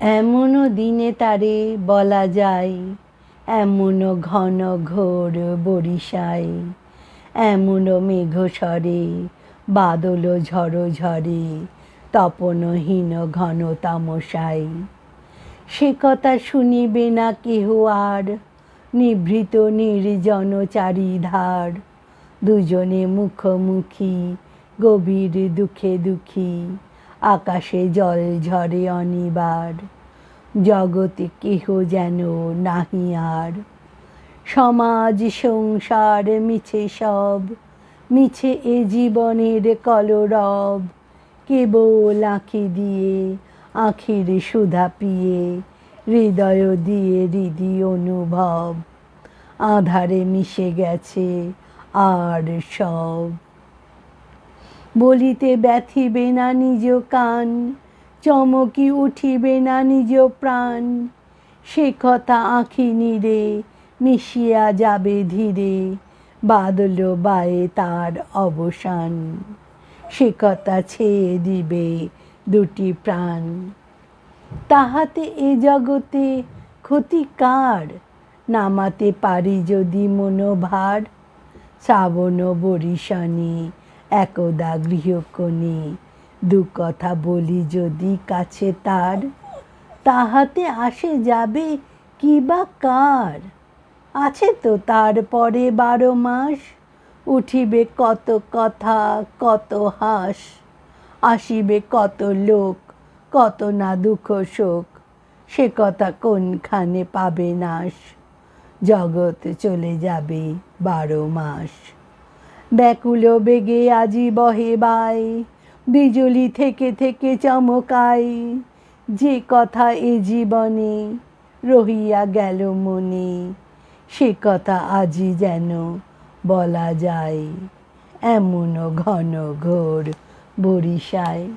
এমনও দিনে তারে বলা যায়, এমনও ঘন ঘোর বরিশায় এমনও মেঘ স্বরে, বাদল ঝড়ো ঝরে তপনহীন ঘন তামসাই সে কথা শুনিবে না কেহ আর, নিভৃত নির্জন চারিধার। দুজনে মুখোমুখি, গভীর দুঃখে দুঃখী আকাশে জল ঝরে অনিবার, জগতে কেহ যেন নাহি আর। সমাজ সংসার মিছে সব, মিছে এ জীবনের কলরব। কেবল আঁখি দিয়ে, আখির সুধা পিয়ে, হৃদয় দিয়ে হৃদি অনুভব। আধারে মিশে গেছে আর সব। বলিতে ব্যথিবে না নিজ কান, চমকি উঠিবে না নিজ প্রাণ। সে কথা আঁখি নিরে মিশিয়া যাবে ধীরে, বাদল বায়ে তার অবসান। সে কথা ছেয়ে দিবে দুটি প্রাণ। তাহাতে এ জগতে ক্ষতি কার? নামাতে পারি যদি মনোভার। শ্রাবণ বরিশানি একদা গৃহকোণে দু কথা বলি যদি কাছে তার, তাহাতে আসে যাবে কি বা কার? আছে তো তারপরে বারো মাস, উঠিবে কত কথা, কত হাস, আসিবে কত লোক, কত না দুঃখ শোক, সে কথা কোনখানে পাবে নাশ? জগৎ চলে যাবে বারো মাস। ব্যাকুল বেগে আজি বহে বাই, বিজুলি থেকে থেকে চমকাই। যে কথা এ জীবনে রহিয়া গেল মনে, সে কথা আজি যেন বলা যায়। এমনও ঘন ঘোর বরিশায়।